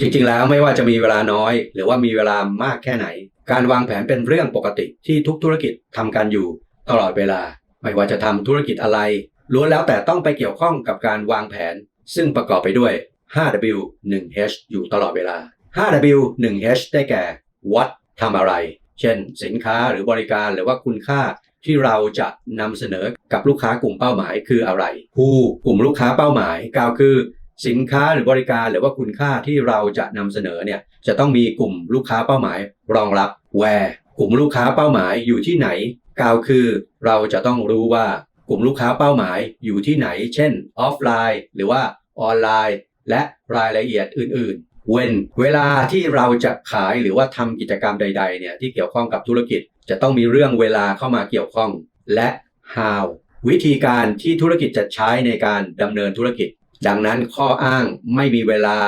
จริงๆ แล้วไม่ว่าจะมีเวลาน้อย หรือว่ามีเวลามากแค่ไหน การวางแผนเป็นเรื่องปกติที่ทุกธุรกิจทำกันอยู่ ตลอดเวลา ไม่ว่าจะทำธุรกิจอะไรล้วนแล้วแต่ต้องไปเกี่ยวข้องกับการวางแผน ซึ่งประกอบไปด้วย 5W 1H อยู่ตลอดเวลา 5W 1H ได้แก่ what ทำอะไร เช่น สินค้าหรือบริการหรือว่าคุณค่าที่เราจะนำเสนอกับลูกค้ากลุ่มเป้าหมายคืออะไร who กลุ่มลูกค้าเป้าหมายกล่าวคือ สินค้าหรือบริการหรือว่าคุณค่าที่เราจะนำเสนอเนี่ยจะต้องมีกลุ่มลูกค้าเป้าหมาย รองรับ where กลุ่มลูกค้าเป้าหมายอยู่ที่ไหนกล่าวคือ เราจะต้องรู้ว่ากลุ่มลูกค้าเป้าหมายอยู่ที่ไหน เช่นออฟไลน์ หรือว่าออนไลน์ และรายละเอียดอื่นๆ when เวลาที่เราจะขายหรือว่าทำกิจกรรมใด ๆ เนี่ยที่เกี่ยวข้องกับธุรกิจ จะต้องมีเรื่องเวลาเข้ามาเกี่ยวข้อง และ how วิธีการที่ธุรกิจจะใช้ในการดำเนินธุรกิจ ดังนั้นข้ออ้างไม่มีเวลา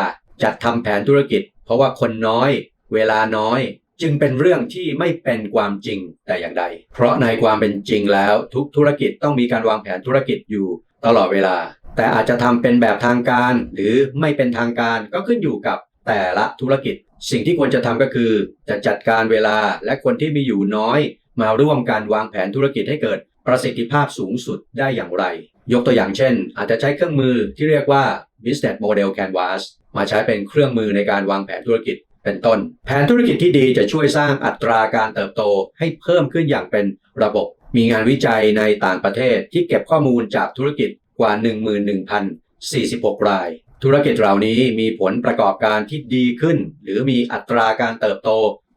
จัดทำแผนธุรกิจ เพราะว่าคนน้อย เวลาน้อย จึงเป็นเรื่องที่ไม่เป็นความจริงแต่อย่างใด เพราะในความเป็นจริงแล้วทุกธุรกิจต้องมีการวางแผนธุรกิจอยู่ตลอดเวลา แต่อาจจะทำเป็นแบบทางการ หรือไม่เป็นทางการก็ขึ้นอยู่กับแต่ละธุรกิจ สิ่งที่ควรจะทำก็คือ จะจัดการเวลาและคนที่มีอยู่น้อย มาร่วมกันวางแผนธุรกิจให้เกิด ประสิทธิภาพสูงสุดได้อย่างไร ยกตัวอย่างเช่น อาจจะใช้เครื่องมือที่เรียกว่า Business Model Canvas มาใช้เป็นเครื่องมือในการวางแผนธุรกิจเป็นต้น แผนธุรกิจที่ดีจะช่วยสร้างอัตราการเติบโตให้เพิ่มขึ้นอย่างเป็นระบบ มีงานวิจัยในต่างประเทศที่เก็บข้อมูลจากธุรกิจกว่า 11,046 ราย ธุรกิจเหล่านี้มีผลประกอบการที่ดีขึ้น หรือมีอัตราการเติบโต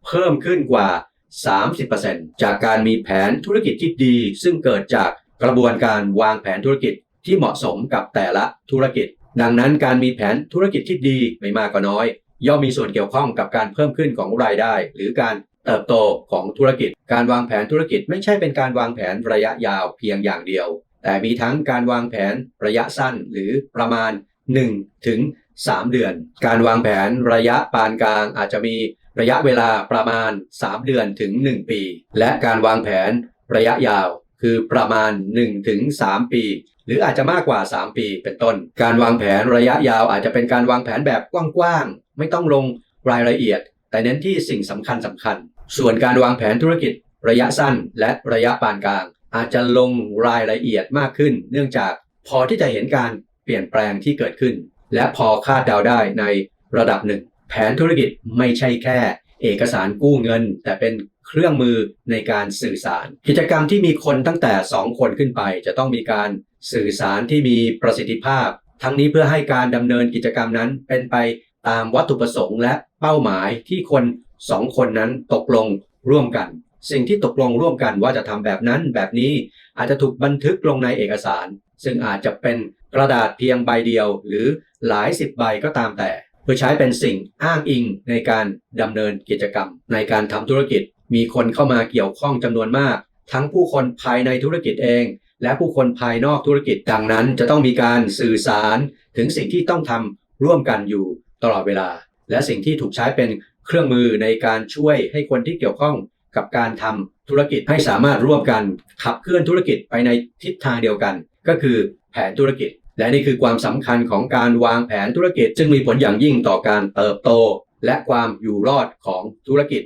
เพิ่มขึ้นกว่า 30%จากการมีแผนธุรกิจที่ดี ซึ่งเกิดจากกระบวนการวางแผนธุรกิจที่เหมาะสมกับแต่ละธุรกิจ ดังนั้นการมีแผนธุรกิจที่ดีไม่มากก็น้อย ย่อมมีส่วนเกี่ยวข้องกับการเพิ่มขึ้นของรายได้ หรือการเติบโตของธุรกิจ การวางแผนธุรกิจไม่ใช่เป็นการวางแผนระยะยาวเพียงอย่างเดียว แต่มีทั้งการวางแผนระยะสั้นหรือประมาณ1ถึง3 เดือน การวางแผนระยะปานกลางอาจจะมี ระยะเวลาประมาณ 3 เดือนถึง 1 ปี และการวางแผนระยะยาว คือประมาณ1ถึง3ปี หรืออาจจะมากกว่า 3 ปีเป็นต้น การวางแผนระยะยาวอาจจะเป็นการวางแผนแบบกว้างๆ ไม่ต้องลงรายละเอียด แต่เน้นที่สิ่งสำคัญสำคัญ ส่วนการวางแผนธุรกิจ ระยะสั้นและระยะปานกลาง อาจจะลงรายละเอียดมากขึ้น เนื่องจากพอที่จะเห็นการเปลี่ยนแปลงที่เกิดขึ้น และพอคาดเดาได้ในระดับหนึ่ง แผนธุรกิจไม่ใช่แค่เอกสารกู้เงิน แต่เป็นเครื่องมือในการสื่อสาร กิจกรรมที่มีคนตั้งแต่ 2 คนขึ้นไป จะต้องมีการสื่อสารที่มีประสิทธิภาพ ทั้งนี้เพื่อให้การดำเนินกิจกรรมนั้นเป็นไปตามวัตถุประสงค์และเป้าหมายที่คนสองคนนั้นตกลงร่วมกัน สิ่งที่ตกลงร่วมกันว่าจะทำแบบนั้นแบบนี้อาจจะถูกบันทึกลงในเอกสาร ซึ่งอาจจะเป็นกระดาษเพียงใบเดียวหรือหลายสิบใบก็ตามแต่ เพื่อใช้เป็นสิ่งอ้างอิงในการดำเนินกิจกรรม ในการทำธุรกิจ มีคนเข้ามาเกี่ยวข้องจำนวนมาก ทั้งผู้คนภายในธุรกิจเอง และผู้คนภายนอกธุรกิจดังนั้น จะต้องมีการสื่อสารถึงสิ่งที่ต้องทำร่วมกันอยู่ตลอดเวลา และสิ่งที่ถูกใช้เป็นเครื่องมือในการช่วยให้คนที่เกี่ยวข้องกับการทำธุรกิจให้สามารถร่วมกันขับเคลื่อนธุรกิจไปในทิศทางเดียวกัน ก็คือแผนธุรกิจ และนี่คือความสำคัญของการวางแผนธุรกิจ ซึ่งมีผลอย่างยิ่งต่อการเติบโต และความอยู่รอดของธุรกิจ